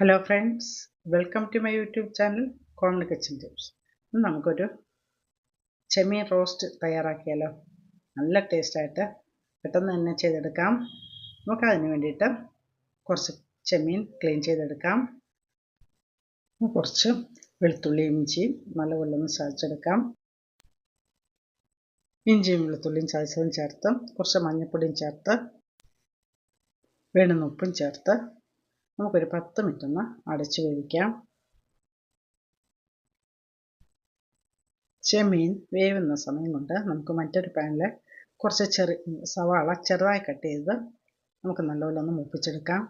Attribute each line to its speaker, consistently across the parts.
Speaker 1: Hello friends welcome to my YouTube channel common kitchen tips ഇന്ന് നമുക്കൊരു ചെമ്മീൻ roast തയ്യാറാക്കിയാലോ? നല്ല ടേസ്റ്റായിട്ട് പെട്ടെന്ന് തന്നെ ചെയ്തെടുക്കാം. നമുക്ക് അതിന് വേണ്ടിയിട്ട് കുറച്ച് ചെമ്മീൻ ക്ലീൻ ചെയ്തെടുക്കാം. കുറച്ച് വെളുത്തുള്ളി ഇഞ്ചിയും നല്ലപോലെ ഒന്ന് ചതച്ചെടുക്കാം. ഇഞ്ചിയും വെളുത്തുള്ളിയും ചതച്ചതും ചേർത്ത് കുറച്ച് മഞ്ഞൾപ്പൊടിയും ചേർത്ത് വേണുന്ന ഉപ്പും ചേർത്ത് നമുക്കൊരു പത്ത് മിനിറ്റ് ഒന്ന് അടച്ച് വേവിക്കാം. ചെമ്മീൻ വേവുന്ന സമയം കൊണ്ട് നമുക്ക് മറ്റൊരു പാനിൽ കുറച്ച് ചെറു സവാള ചെറുതായി കട്ട് ചെയ്ത് നമുക്ക് നല്ലപോലെ ഒന്ന് മൂപ്പിച്ചെടുക്കാം.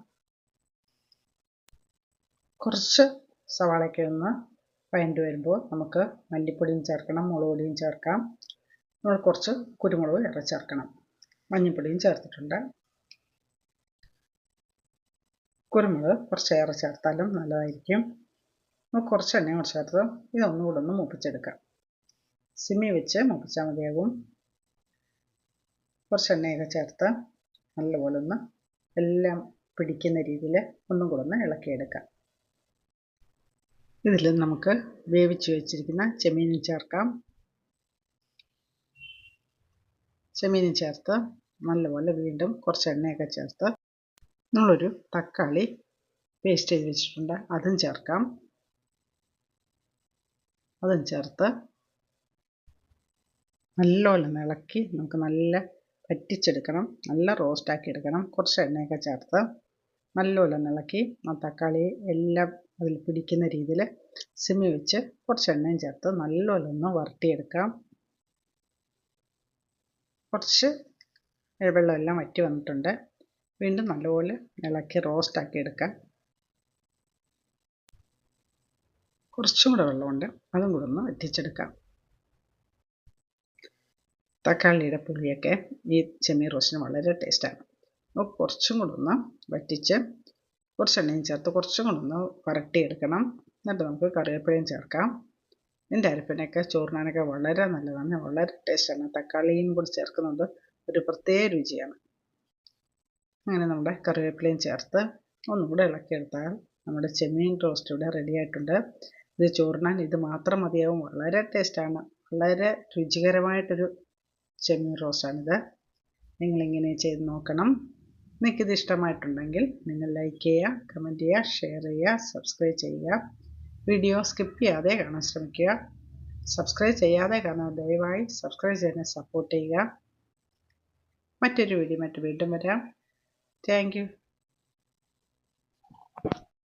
Speaker 1: കുറച്ച് സവാളയ്ക്ക് ഒന്ന് വഴണ്ട് വരുമ്പോൾ നമുക്ക് മല്ലിപ്പൊടിയും ചേർക്കണം മുളക് പൊടിയും ചേർക്കാം. നമ്മൾ കുറച്ച് കുരുമുളക് ഇറ ചേർക്കണം. മഞ്ഞൾപ്പൊടിയും ചേർത്തിട്ടുണ്ട്. കുരുമുളക് കുറച്ചേറെ ചേർത്താലും നല്ലതായിരിക്കും. നമുക്ക് കുറച്ച് എണ്ണയും കൂടെ ചേർത്ത് ഇതൊന്നുകൂടെ ഒന്ന് മൂപ്പിച്ചെടുക്കാം. സിമ്മി വെച്ച് മൂപ്പിച്ചാൽ മതിയാകും. കുറച്ച് എണ്ണയൊക്കെ ചേർത്ത് നല്ലപോലെ ഒന്ന് എല്ലാം പിടിക്കുന്ന രീതിയിൽ ഒന്നും കൂടെ ഒന്ന് ഇളക്കിയെടുക്കാം. ഇതിൽ നമുക്ക് വേവിച്ച് വെച്ചിരിക്കുന്ന ചെമ്മീനും ചേർക്കാം. ചെമ്മീനും ചേർത്ത് നല്ലപോലെ വീണ്ടും കുറച്ച് എണ്ണയൊക്കെ ചേർത്ത് നമ്മളൊരു തക്കാളി പേസ്റ്റ് ചെയ്ത് വെച്ചിട്ടുണ്ട്. അതും ചേർക്കാം. അതും ചേർത്ത് നല്ലോണം ഇളക്കി നമുക്ക് നല്ല പറ്റിച്ചെടുക്കണം നല്ല റോസ്റ്റാക്കി എടുക്കണം. കുറച്ച് എണ്ണയൊക്കെ ചേർത്ത് നല്ലോണം ഇളക്കി ആ തക്കാളി എല്ലാം അതിൽ പിടിക്കുന്ന രീതിയിൽ സിമ്മി വെച്ച് കുറച്ച് എണ്ണയും ചേർത്ത് നല്ലോണം ഒന്ന് വരട്ടിയെടുക്കാം. കുറച്ച് വെള്ളമെല്ലാം വറ്റി വന്നിട്ടുണ്ട്. വീണ്ടും നല്ലപോലെ ഇളക്കി റോസ്റ്റാക്കി എടുക്കാം. കുറച്ചും കൂടെ വെള്ളമുണ്ട്. അതും കൂടെ ഒന്ന് വറ്റിച്ചെടുക്കാം. തക്കാളിയുടെ പുളിയൊക്കെ ഈ ചെമ്മീൻ റോസ്റ്റിന് വളരെ ടേസ്റ്റാണ് അപ്പോൾ കുറച്ചും കൂടെ ഒന്ന് വറ്റിച്ച് കുറച്ച് എണ്ണയും ചേർത്ത് കുറച്ചും കൂടെ ഒന്ന് വരട്ടിയെടുക്കണം. എന്നിട്ട് നമുക്ക് കറിവേപ്പിലയും ചേർക്കാം. ഇതിന്റെ അരപ്പിനൊക്കെ ചോറിനാനൊക്കെ വളരെ നല്ലതാണ്. വളരെ ടേസ്റ്റാണ് തക്കാളിയും കൂടി ചേർക്കുന്നത് ഒരു പ്രത്യേക രുചിയാണ്. അങ്ങനെ നമ്മുടെ കറിവേപ്പിലയും ചേർത്ത് ഒന്നുകൂടെ ഇളക്കിയെടുത്താൽ നമ്മുടെ ചെമ്മീൻ റോസ്റ്റ് ഇവിടെ റെഡി ആയിട്ടുണ്ട്. ഇത് ചോറിനാൻ ഇത് മാത്രം മതിയാവും. വളരെ ടേസ്റ്റാണ് വളരെ രുചികരമായിട്ടൊരു ചെമ്മീൻ റോസ്റ്റാണിത് നിങ്ങളിങ്ങനെ ചെയ്ത് നോക്കണം. നിങ്ങൾക്കിത് ഇഷ്ടമായിട്ടുണ്ടെങ്കിൽ നിങ്ങൾ ലൈക്ക് ചെയ്യുക കമന്റ് ചെയ്യുക ഷെയർ ചെയ്യുക സബ്സ്ക്രൈബ് ചെയ്യുക. വീഡിയോ സ്കിപ്പ് ചെയ്യാതെ കാണാൻ ശ്രമിക്കുക. സബ്സ്ക്രൈബ് ചെയ്യാതെ കാണാൻ ദയവായി സബ്സ്ക്രൈബ് ചെയ്യാൻ സപ്പോർട്ട് ചെയ്യുക. മറ്റൊരു വീഡിയോ മറ്റു വീണ്ടും വരാം. Thank you.